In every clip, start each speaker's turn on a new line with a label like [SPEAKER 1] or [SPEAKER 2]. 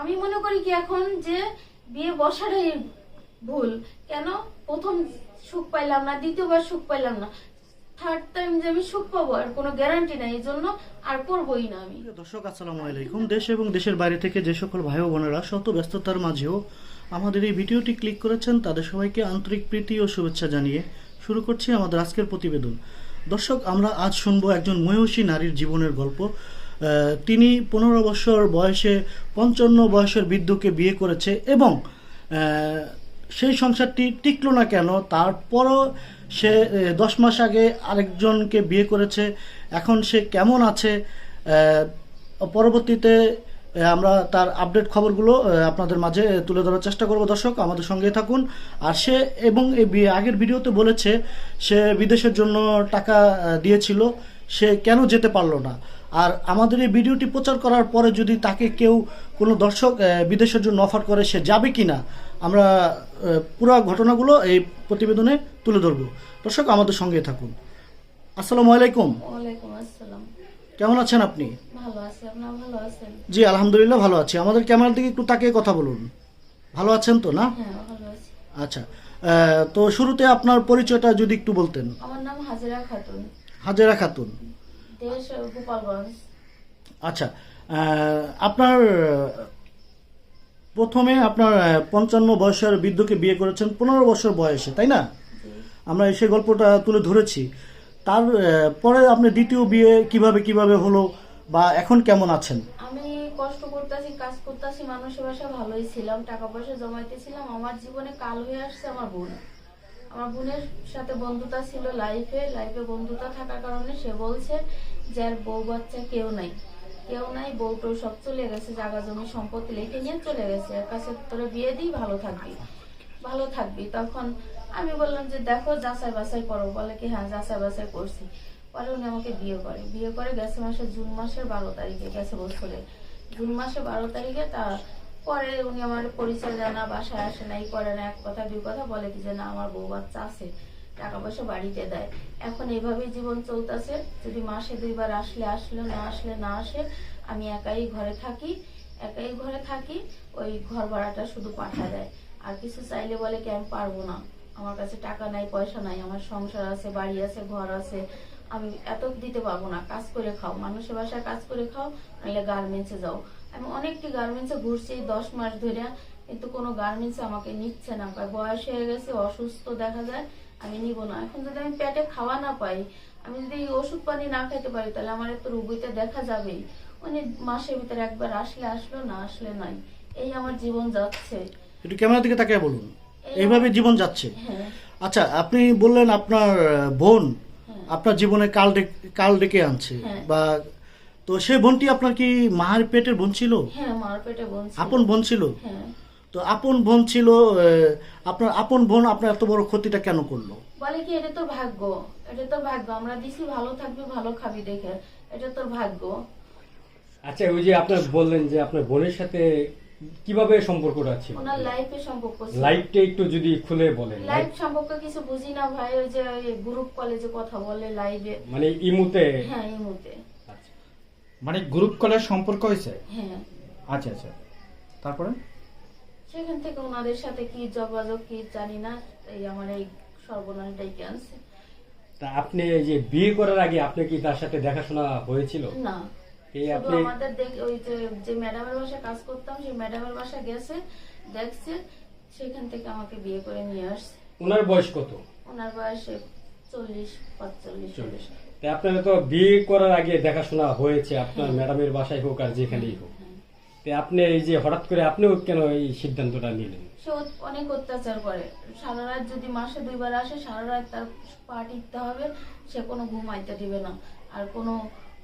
[SPEAKER 1] আমি মনে করি কি এখন যে বিয়ে বসাটাই ভুল, কেন? প্রথম সুখ পাইলাম না, দ্বিতীয়বার সুখ পাইলাম না। থার্ড টাইম যে আমি সুখ পাবো আর কোনো গ্যারান্টি নাই এই জন্য আর করবোই না আমি।
[SPEAKER 2] দর্শক, আসসালামু আলাইকুম। দেশ এবং দেশের বাইরে থেকে যে সকল ভাই বোনেরা শত ব্যস্ততার মাঝেও আমাদের এই ভিডিওটি ক্লিক করেছেন, তাদের সবাইকে আন্তরিক প্রীতি ও শুভেচ্ছা জানিয়ে শুরু করছি আমাদের আজকের প্রতিবেদন। দর্শক, আমরা আজ শুনব একজন মহিষী নারীর জীবনের গল্প। তিনি পনেরো বছর বয়সে, পঞ্চান্ন বয়সের বৃদ্ধকে বিয়ে করেছে এবং সেই সংসারটি টিকলো না কেন, তারপরও সে দশ মাস আগে আরেকজনকে বিয়ে করেছে। এখন সে কেমন আছে? পরবর্তীতে আমরা তার আপডেট খবরগুলো আপনাদের মাঝে তুলে ধরার চেষ্টা করব দর্শক, আমাদের সঙ্গে থাকুন। আর সে এবং এই আগের ভিডিওতে বলেছে, সে বিদেশের জন্য টাকা দিয়েছিল, সে কেন যেতে পারল না? আর আমাদের এই ভিডিওটি প্রচার করার পরে যদি তাকে কেউ কোনো দর্শক বিদেশের জন্য অফার করে সে যাবে কি না আমরা পুরো ঘটনাগুলো এই প্রতিবেদনে তুলে ধরব। দর্শক আমাদের সঙ্গে থাকুন। আসসালামু আলাইকুম। কেমন আছেন আপনি? জি আলহামদুলিল্লাহ ভালো আছি। আমাদের ক্যামেরার দিকে একটু তাকিয়ে কথা বলুন। ভালো আছেন তো না?
[SPEAKER 1] হ্যাঁ
[SPEAKER 2] আচ্ছা তো শুরুতে আপনার পরিচয়টা যদি একটু বলতেন।
[SPEAKER 1] আমার নাম হাজিরা খাতুন।
[SPEAKER 2] হাজেরা খাতুন।
[SPEAKER 1] দেশ গোপালগঞ্জ।
[SPEAKER 2] আচ্ছা আপনার প্রথমে আপনার পঞ্চান্ন বয়সের বৃদ্ধকে বিয়ে করেছেন পনেরো বছর বয়সে তাই না? আমরা সেই গল্পটা তুলে ধরেছি। তার পরে আপনি দ্বিতীয় বিয়ে কীভাবে কীভাবে হলো বা এখন কেমন আছেন?
[SPEAKER 1] আমি কষ্ট করতেছি কাজ করতেছি মানুষের বাসা ভালোই ছিলাম টাকা পয়সা জমাইতেছিলাম আমার জীবনে কাল হয়ে আসছে আমার বোন। আমার বোনের সাথে বন্ধুতা ছিল লাইফে লাইফে বন্ধুতা থাকার কারণে সে বলছে যে আর বউ বাচ্চা কেউ নাই। কেউ নাই বউ টউ সব চলে গেছে জায়গা জমি, সম্পত্তি লিখে নিয়ে চলে গেছে। এর কাছে তোরে বিয়ে দিই, ভালো থাকবি। ভালো থাকবি। তখন আমি বললাম যে, দেখো, যাচাই বাছাই করো। বলে কি হ্যাঁ যাচাই বাছাই করছি। পরে উনি আমাকে বিয়ে করে। বিয়ে করে গেছে মাসে জুন মাসের বারো তারিখে, গেছে বছরে। জুন মাসে বারো তারিখে তা পরে উনি আমার পরিচয় জানা, বাসায় আসে না এই করে না, এক কথা, দুই কথা বলে কি যে, না, আমার বউ বাচ্চা আছে। টাকা পয়সা বাড়িতে দেয়। এখন এইভাবেই জীবন চলতেছে। যদি মাসে দুইবার আসলে আসলে, না আসলে না আসে, আমি একাই ঘরে থাকি, একাই ঘরে থাকি, ওই ঘর ভাড়াটা শুধু পাঠা দেয়। আর কিছু চাইলে বলে কি, আমি পারব না। আমার কাছে টাকা নাই, পয়সা নাই, আমার সংসার আছে, বাড়ি আছে, ঘর আছে, আমি এত দিতে পারব না। কাজ করে খাও, মানুষের বাসায় কাজ করে খাও, নাহলে গার্মেন্টসে যাও। আমি অনেকটি গার্মেন্টসে ঘুরছি দশ মাস ধরে, কিন্তু কোনো গার্মেন্টস আমাকে নিচ্ছে না। বয়স হয়ে গেছে, অসুস্থ দেখা যায়। আমি নিব না। এখন যদি আমি পেটে খাওয়া না পাই আমি যদি এই ওষুধ পানি না খেতে পারি তাহলে আমার তো রুগীতে দেখা যাবেই। উনি মাসের ভিতরে একবার আসলে আসলো না আসলে নাই। এই আমার জীবন যাচ্ছে।
[SPEAKER 2] একটু ক্যামেরার দিকে তাকিয়ে বলুন। এইভাবে জীবন যাচ্ছে?
[SPEAKER 1] হ্যাঁ।
[SPEAKER 2] আচ্ছা আপনি বললেন আপনার বোন
[SPEAKER 1] হ্যাঁ।
[SPEAKER 2] আপনার জীবনে কাল ডেকে কাল ডেকে আনছে।
[SPEAKER 1] হ্যাঁ।
[SPEAKER 2] বা তো সেই বোনটি আপনার কি মার পেটের বোন ছিল?
[SPEAKER 1] হ্যাঁ মার পেটে বোন ছিল।
[SPEAKER 2] আপন বোন ছিল?
[SPEAKER 1] হ্যাঁ।
[SPEAKER 2] তো আপন বোন ছিল আপনার আপন বোন আপনার এত বড় ক্ষতিটা কেন করল?
[SPEAKER 1] বলে কি এটা তোর ভাগ্য। এটা তোর ভাগ্য। আমরা দিছি ভালো থাকবি ভালো খাবি দেখে। এটা তোর ভাগ্য।
[SPEAKER 3] আচ্ছা ওই যে আপনার বললেন যে আপনার বোনের সাথে কীভাবে সম্পর্কটা ছিল
[SPEAKER 1] ওনার লাইফে সম্পর্ক ছিল।
[SPEAKER 3] লাইফটা একটু যদি খুলে বলেন।
[SPEAKER 1] লাইফ সম্পর্কে কিছু বুঝি না ভাই ওই যে গ্রুপ কলেজে কথা বলে লাইভে
[SPEAKER 3] মানে ইমুতে
[SPEAKER 1] হ্যাঁ ইমুতে
[SPEAKER 3] আচ্ছা।
[SPEAKER 4] মানে গ্রুপ কলের সম্পর্ক হয়েছে?
[SPEAKER 1] হ্যাঁ।
[SPEAKER 4] আচ্ছা আচ্ছা। তারপরে?
[SPEAKER 1] সেখান থেকে ওনাদের সাথে কি যোগাযোগ কি জানি না এই আমার এই সর্বনাশ ডাইকে আনছে
[SPEAKER 3] তা আপনি এই যে বিয়ে করার আগে আপনি কি তার সাথে দেখাশোনা হয়েছিল?
[SPEAKER 1] না।
[SPEAKER 3] এই আপনি
[SPEAKER 1] আমাদের ওই যে যে ম্যাডামের বাসায় কাজ করতাম সেই ম্যাডামের বাসায় গেছে দেখছে সেখান থেকে আমাকে বিয়ে করে নিয়ে আসছে।
[SPEAKER 3] ওনার বয়স কত?
[SPEAKER 1] ওনার বয়সে চল্লিশ পাঁচচল্লিশ
[SPEAKER 3] চল্লিশ। তা আপনারা তো বিয়ে করার আগে দেখাশোনা হয়েছে আপনার ম্যাডামের বাসায় হোক আর যেখানেই হোক। আপনি এই যে হঠাৎ করে আপনিও কেন এই সিদ্ধান্তটা নিলেন?
[SPEAKER 1] সে অনেক অত্যাচার করে। সারা রাত যদি মাসে দুইবার আসে সারা রাত তার পা টিকতে হবে সে কোনো ঘুমাইতে দিবে না। আর কোনো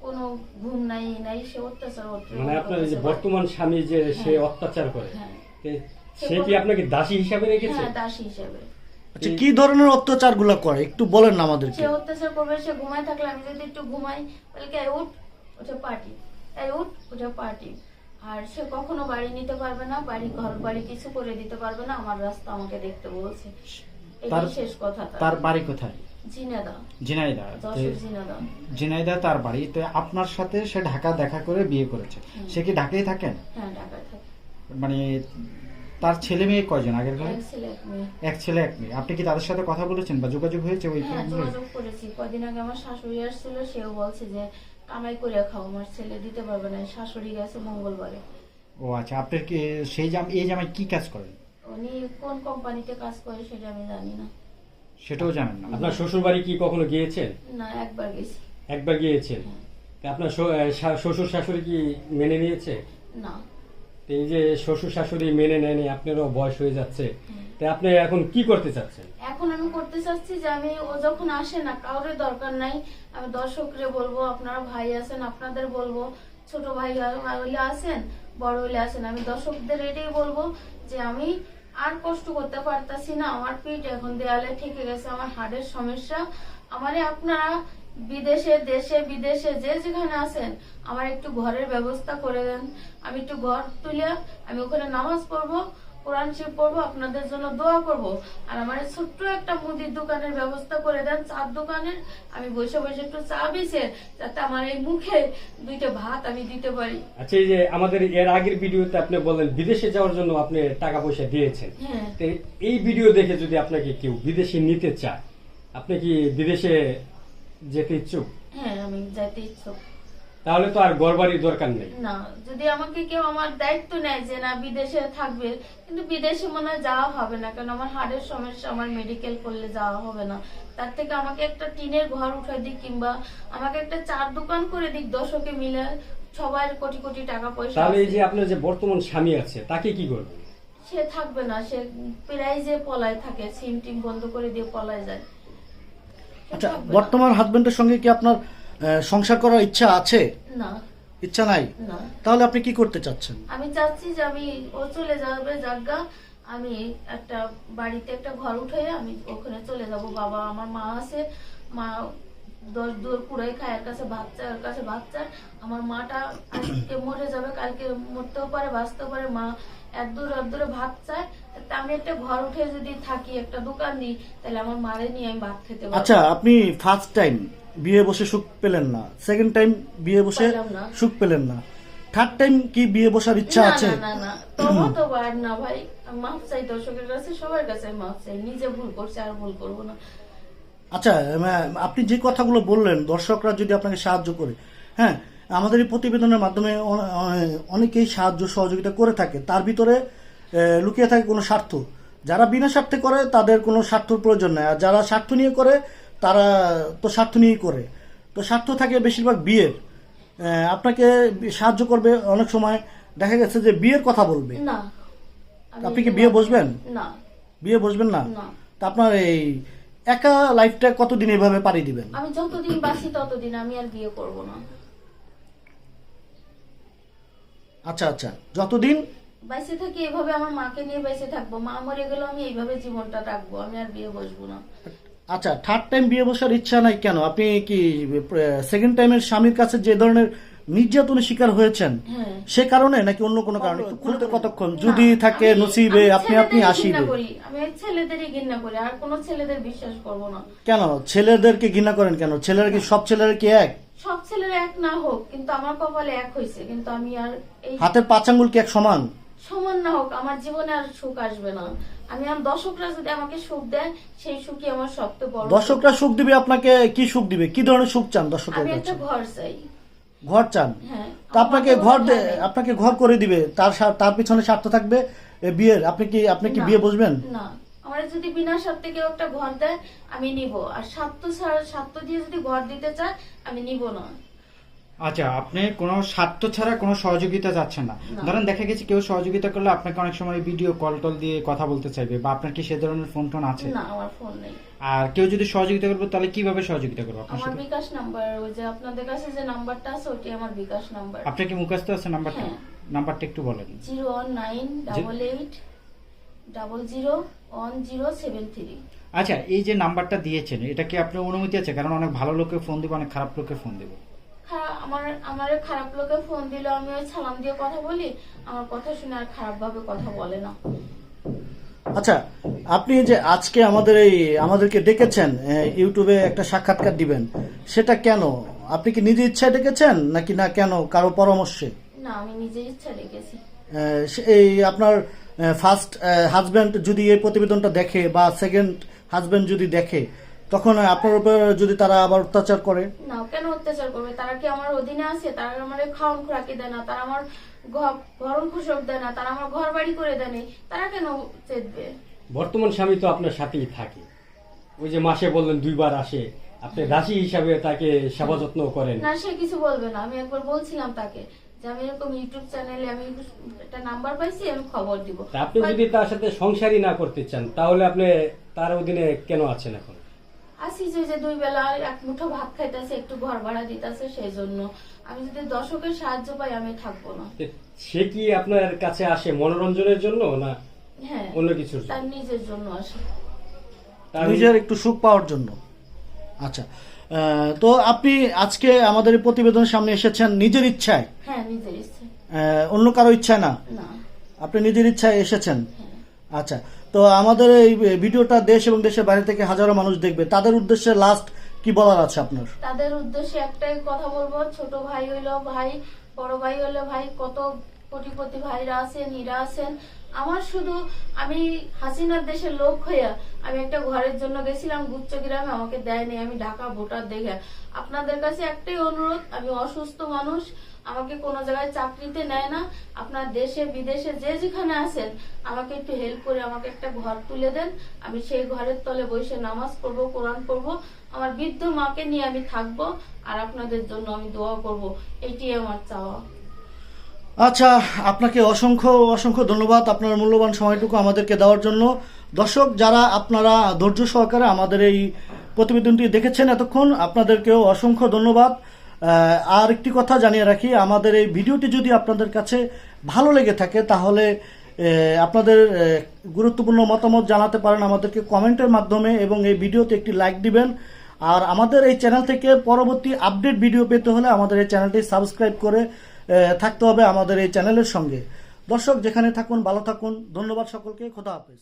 [SPEAKER 1] কোনো ঘুম নাই নাই সে অত্যাচার অত্যাচার
[SPEAKER 3] মানে আপনার যে বর্তমান স্বামী যে সে অত্যাচার করে
[SPEAKER 1] হ্যাঁ।
[SPEAKER 3] সে কি আপনাকে দাসী হিসাবে রেখেছে?
[SPEAKER 1] হ্যাঁ দাসী হিসাবে।
[SPEAKER 2] আচ্ছা কি ধরনের অত্যাচারগুলো করে? একটু বলেন না আমাদেরকে।
[SPEAKER 1] সে অত্যাচার করবে সে ঘুমায় থাকলে আমি যদি একটু ঘুমাই বলে কি "এই উঠ ওটা পার্টি এই উঠ ওটা পার্টি আর সে কখনো বাড়ি নিতে পারবে না বাড়ি ঘর বাড়ি কিছু করে দিতে পারবে না আমার রাস্তা আমাকে দেখতে বলছে।
[SPEAKER 4] তার-
[SPEAKER 1] শেষ কথা
[SPEAKER 4] তার। বাড়ি কোথায়?
[SPEAKER 1] জিনেদা জিনেদা
[SPEAKER 4] ঝিনাইদা তার বাড়ি তো আপনার সাথে সে ঢাকা দেখা করে বিয়ে করেছে। সে কি ঢাকায় থাকেন?
[SPEAKER 1] হ্যাঁ ঢাকায় থাকে।
[SPEAKER 4] মানে তার ছেলে মেয়ে কয়জন আগের ঘরে?
[SPEAKER 1] এক ছেলে এক মেয়ে।
[SPEAKER 4] এক ছেলে এক মেয়ে। আপনি কি তাদের সাথে কথা বলেছেন বা যোগাযোগ হয়েছে ওই
[SPEAKER 1] হ্যাঁ যোগাযোগ করেছি। কদিন আগে আমার শাশুড়ি আসছিল সেও বলছে যে কামাই করে খাও আমার ছেলে দিতে পারবে না শাশুড়ি গেছে মঙ্গলবারে
[SPEAKER 4] ও আচ্ছা আপনার কি সেই জাম এই জামাই কি কাজ করেন?
[SPEAKER 1] উনি কোন কোম্পানিতে কাজ করে সেটা আমি জানি না।
[SPEAKER 4] সেটাও জানেন না।
[SPEAKER 3] আপনার শ্বশুর বাড়ি কি কখনো গিয়েছেন?
[SPEAKER 1] না একবার গেছি।
[SPEAKER 3] একবার গিয়েছেন? আপনার আহ, শা- শ্বশুর শাশুড়ি কি মেনে নিয়েছে?
[SPEAKER 1] না।
[SPEAKER 3] এই যে শ্বশুর শাশুড়ি মেনে নেয়নি, আপনারও বয়স হয়ে যাচ্ছে। তা আপনি এখন কি করতে চাচ্ছেন?
[SPEAKER 1] এখন আমি করতে চাচ্ছি যে আমি, ও যখন আসে না, কাউরে দরকার নাই। আমি দর্শকরে বলব, আপনারা ভাই আছেন, আপনাদের বলব। ছোট ভাই হইলে আসেন, বড় হইলে আসেন। আমি দর্শকদের এটাই বলব যে আমি আর কষ্ট করতে পারতাছি না। আমার পিঠ এখন দেয়ালে ঠেকে গেছে, আমার হাড়ের সমস্যা। আমারে আপনারা বিদেশে দেশে বিদেশে যে যেখানে আছেন আমার একটু ঘরের ব্যবস্থা করে দেন। আমি একটু ঘর তুলে আমি ওখানে নামাজ পড়ব কোরআন শিব পড়ব আপনাদের জন্য দোয়া করব। আর আমার ছোট্ট একটা মুদির দোকানের ব্যবস্থা করে দেন চার দোকানের। আমি বসে বসে একটু চা বেছে যাতে আমার এই মুখে দুইটা ভাত আমি দিতে পারি।
[SPEAKER 3] আচ্ছা এই যে আমাদের এর আগের ভিডিওতে আপনি বলেন বিদেশে যাওয়ার জন্য আপনি টাকা পয়সা দিয়েছেন।
[SPEAKER 1] হ্যাঁ।
[SPEAKER 3] এই ভিডিও দেখে যদি আপনাকে কেউ বিদেশে নিতে চায় আপনি কি বিদেশে যেতে ইচ্ছুক?
[SPEAKER 1] হ্যাঁ আমি যাইতে ইচ্ছুক।
[SPEAKER 3] তাহলে তো আর ঘর দরকার নেই।
[SPEAKER 1] না যদি আমাকে কেউ আমার দায়িত্ব নেয় যে না বিদেশে থাকবে কিন্তু বিদেশে মনে হয় যাওয়া হবে না কারণ আমার হাড়ের সমস্যা আমার মেডিকেল করলে যাওয়া হবে না। তার থেকে আমাকে একটা টিনের ঘর উঠাই দিক কিংবা আমাকে একটা চার দোকান করে দিক দশকে মিলে সবার কোটি কোটি টাকা পয়সা
[SPEAKER 3] তাহলে এই যে আপনার যে বর্তমান স্বামী আছে তাকে কি করবেন
[SPEAKER 1] সে থাকবে না সে প্রায় যে পলায় থাকে সিম টিম বন্ধ করে দিয়ে পলায় যায়।
[SPEAKER 2] আচ্ছা বর্তমান হাজবেন্ডের সঙ্গে কি আপনার সংসার করার ইচ্ছা আছে?
[SPEAKER 1] না।
[SPEAKER 2] ইচ্ছা নাই? তাহলে আপনি কি করতে চাচ্ছেন?
[SPEAKER 1] আমি চাচ্ছি যে আমি ও চলে যাবে জায়গা আমি একটা বাড়িতে একটা ঘর উঠে আমি ওখানে চলে যাব। বাবা আমার মা আছে। মা দশ দূর কুড়াই খায় এর কাছে বাচ্চা এর কাছে বাচ্চা। আমার মাটা আজকে মরে যাবে কালকে মরতেও পারে বাঁচতেও পারে। মা এক দূর এক দূরে ভাত চায়। আমি একটা ঘর উঠে যদি থাকি একটা দোকান দিই তাহলে আমার মারে নিয়ে আমি ভাত খেতে পারব।
[SPEAKER 2] আচ্ছা আপনি ফার্স্ট টাইম বিয়ে বসে সুখ পেলেন না? সেকেন্ড টাইম বিয়ে বসে সুখ পেলেন না? থার্ড টাইম কি বিয়ে বসার ইচ্ছা আছে?
[SPEAKER 1] না না তো আর না ভাই। মাফ চাই দর্শকের কাছে সবার কাছে মাফ চাই। নিজে ভুল করছি আর ভুল করব না।
[SPEAKER 2] আচ্ছা আপনি যে কথাগুলো বললেন দর্শকরা যদি আপনাকে সাহায্য করে হ্যাঁ আমাদের এই প্রতিবেদনের মাধ্যমে অনেকেই সাহায্য সহযোগিতা করে থাকে। তার ভিতরে লুকিয়ে থাকে কোনো স্বার্থ। যারা বিনা স্বার্থে করে তাদের কোনো স্বার্থর প্রয়োজন নেই। আর যারা স্বার্থ নিয়ে করে তারা তো স্বার্থ নিয়েই করে। তো স্বার্থ থাকে বেশিরভাগ বিয়ের। আপনাকে সাহায্য করবে অনেক সময়। দেখা গেছে যে বিয়ের কথা বলবে। আপনি কি বিয়ে বসবেন? বিয়ে বসবেন না। তা আপনার এই একা লাইফটা কতদিন এভাবে পাড়ি দিবেন?
[SPEAKER 1] আমি যতদিন বাঁচি ততদিন আমি আর বিয়ে করব না।
[SPEAKER 2] আচ্ছা আচ্ছা। যতদিন
[SPEAKER 1] বাইসে থাকি এইভাবে আমার মাকে নিয়ে বাইসে থাকব। মা মরে গেলে আমি এইভাবে জীবনটা রাখব আমি আর বিয়ে বসবো না।
[SPEAKER 2] আচ্ছা থার্ড টাইম বিয়ে বসার ইচ্ছা নাই কেন? আপনি কি সেকেন্ড টাইমের স্বামীর কাছে যে ধরনের নির্যাতনের শিকার হয়েছেন
[SPEAKER 1] হ্যাঁ।
[SPEAKER 2] সে কারণে নাকি অন্য কোনো কারণে? খুলতে কতক্ষণ যদি থাকে নসিবে আপনি আপনি আসিবে
[SPEAKER 1] আমি ছেলেদেরই ঘৃণা করি আর কোনো ছেলেদের বিশ্বাস করব না।
[SPEAKER 2] কেন? ছেলেদেরকে ঘৃণা করেন কেন? ছেলেরা কি সব ছেলেরা কি এক?
[SPEAKER 1] সব ছেলেরা এক না হোক কিন্তু আমার কপালে এক হয়েছে কিন্তু আমি আর এই
[SPEAKER 2] হাতের পাঁচ আঙ্গুল কি এক সমান?
[SPEAKER 1] সমান না হোক আমার জীবনে আর সুখ আসবে না। আমি আর দর্শকরা যদি আমাকে সুখ দেয় সেই সুখই আমার সবচেয়ে বড়।
[SPEAKER 2] দর্শকরা সুখ দিবে আপনাকে কি সুখ দিবে? কি ধরনের সুখ চান দর্শকের
[SPEAKER 1] আমি একটা ঘর চাই।
[SPEAKER 2] ঘর চান?
[SPEAKER 1] হ্যাঁ
[SPEAKER 2] তা আপনাকে ঘর আপনাকে ঘর করে দিবে তার তার পিছনে স্বার্থ থাকবে বিয়ের। আপনি কি আপনি কি বিয়ে বসবেন
[SPEAKER 1] না। আমার যদি বিনা স্বার্থে কেউ একটা ঘর দেয় আমি নিব। আর স্বার্থ ছাড়া স্বার্থ দিয়ে যদি ঘর দিতে চায় আমি নিব না।
[SPEAKER 4] আচ্ছা আপনি কোনো স্বার্থ ছাড়া কোনো সহযোগিতা যাচ্ছেন না।
[SPEAKER 1] না।
[SPEAKER 4] ধরেন দেখা গেছে কেউ সহযোগিতা করলে আপনাকে অনেক সময় ভিডিও কল টল দিয়ে কথা বলতে চাইবে বা আপনার কি সে ধরনের ফোন টোন আছে?
[SPEAKER 1] না আমার ফোন নেই।
[SPEAKER 4] আর কেউ যদি সহযোগিতা করবে তাহলে কীভাবে সহযোগিতা করবে আপনার
[SPEAKER 1] আমার
[SPEAKER 4] সাথে?
[SPEAKER 1] বিকাশ নাম্বার ওই যে আপনাদের কাছে যে নাম্বারটা আছে ওটি আমার বিকাশ নাম্বার
[SPEAKER 4] আপনার কি মুখস্থ আছে নাম্বারটা
[SPEAKER 1] হ্যাঁ।
[SPEAKER 4] নাম্বারটা একটু বলেন।
[SPEAKER 1] Zero one nine double eight double zero one zero seven three.
[SPEAKER 4] আচ্ছা এই যে নাম্বারটা দিয়েছেন এটা কি আপনার অনুমতি আছে? কারণ অনেক ভালো লোকে ফোন দিবে অনেক খারাপ লোকে ফোন দিবে।
[SPEAKER 1] খারাপ আমার আমার খারাপ লোকে ফোন দিলে আমি ওই সালাম দিয়ে কথা বলি আমার কথা শুনে আর খারাপ ভাবে কথা বলে না।
[SPEAKER 2] আচ্ছা আপনি যে আজকে আমাদের এই আমাদেরকে ডেকেছেন ইউটিউবে একটা সাক্ষাৎকার দিবেন সেটা কেন? আপনি কি নিজে ইচ্ছায় ডেকেছেন নাকি না কেন কারও পরামর্শে?
[SPEAKER 1] না আমি নিজের ইচ্ছা
[SPEAKER 2] সে- এই আপনার ফার্স্ট হাজব্যান্ড যদি এই প্রতিবেদনটা দেখে বা সেকেন্ড হাজব্যান্ড যদি দেখে তখন আপনার উপর যদি তারা আবার অত্যাচার করে?
[SPEAKER 1] না কেন অত্যাচার করবে? তারা কি আমার অধীনে আছে? তারা আমার খাওয়ান খোরাকি দেয় না তারা আমার ভরণ পোষক দেয় না তারা আমার ঘর বাড়ি করে দেয় না তারা কেন চেতবে?
[SPEAKER 3] বর্তমান স্বামী তো আপনার সাথেই থাকে। ওই যে মাসে বললেন দুইবার আসে। আপনি দাসী হিসাবে তাকে সেবা যত্ন করেন।
[SPEAKER 1] না সে কিছু বলবে না। আমি একবার বলছিলাম তাকে যে আমি এরকম ইউটিউব চ্যানেলে আমি একটা নাম্বার পাইছি আমি খবর দিব।
[SPEAKER 3] তা আপনি যদি তার সাথে সংসারই না করতে চান তাহলে আপনি তার অধীনে কেন আছেন এখন?
[SPEAKER 1] আসি যে যে দুই বেলা এক মুঠো ভাত খাইতেছে একটু ঘর ভাড়া দিতেছে সেই জন্য আমি যদি দর্শকের সাহায্য পাই আমি থাকব না।
[SPEAKER 3] সে কি আপনার কাছে আসে মনোরঞ্জনের জন্য না
[SPEAKER 1] হ্যাঁ
[SPEAKER 3] অন্য কিছুর জন্য?
[SPEAKER 1] তার নিজের জন্য আসে।
[SPEAKER 2] নিজের একটু সুখ পাওয়ার জন্য। আচ্ছা আহ, তো আপনি আজকে আমাদের এই প্রতিবেদনের সামনে এসেছেন নিজের ইচ্ছায়?
[SPEAKER 1] হ্যাঁ নিজের ইচ্ছে
[SPEAKER 2] আহ, অন্য কারও ইচ্ছায় না?
[SPEAKER 1] না।
[SPEAKER 2] আপনি নিজের ইচ্ছায় এসেছেন?
[SPEAKER 1] হ্যাঁ।
[SPEAKER 2] আচ্ছা তো আমাদের এই ভিডিওটা দেশ এবং দেশের বাইরে থেকে হাজারো মানুষ দেখবে। তাদের উদ্দেশ্যে লাস্ট কি বলার আছে আপনার?
[SPEAKER 1] তাদের উদ্দেশ্যে একটাই কথা বলব, ছোট ভাই হইল ভাই, বড় ভাই হইল ভাই, কত কোটিপতি ভাইরা আছেন ইরা আছেন। আমার শুধু, আমি হাসিনার দেশের লোক হইয়া আমি একটা ঘরের জন্য গেছিলাম, গুচ্ছ গ্রামে, আমাকে দেয়নি, আমি ঢাকা ভোটার দেখে। আপনাদের কাছে একটাই অনুরোধ, আমি অসুস্থ মানুষ আমাকে কোনো জায়গায় চাকরিতে নেয় না। আপনার দেশে, বিদেশে যে যেখানে আছেন, আমাকে একটু হেল্প করে আমাকে একটা ঘর তুলে দেন। আমি সেই ঘরের তলে বসে নামাজ পড়ব, কোরআন পড়ব। আমার বৃদ্ধ মাকে নিয়ে আমি থাকব আর আপনাদের জন্য আমি দোয়া করব। এটি আমার চাওয়া।
[SPEAKER 2] আচ্ছা আপনাকে অসংখ্য অসংখ্য ধন্যবাদ আপনার মূল্যবান সময়টুকু আমাদেরকে দেওয়ার জন্য। দর্শক, যারা আপনারা ধৈর্য সহকারে আমাদের এই প্রতিবেদনটি দেখেছেন এতক্ষণ, আপনাদেরকেও অসংখ্য ধন্যবাদ। আর একটি কথা জানিয়ে রাখি, আমাদের এই ভিডিওটি যদি আপনাদের কাছে ভালো লেগে থাকে, তাহলে আপনাদের গুরুত্বপূর্ণ মতামত জানাতে পারেন আমাদেরকে কমেন্টের মাধ্যমে এবং এই ভিডিওতে একটি লাইক দিবেন। আর আমাদের এই চ্যানেল থেকে পরবর্তী আপডেট ভিডিও পেতে হলে আমাদের এই চ্যানেলটি সাবস্ক্রাইব করে থাকতে হবে আমাদের এই চ্যানেলের সঙ্গে। দর্শক, যেখানে থাকুন, ভালো থাকুন। ধন্যবাদ সকলকে। খোদা হাফেজ।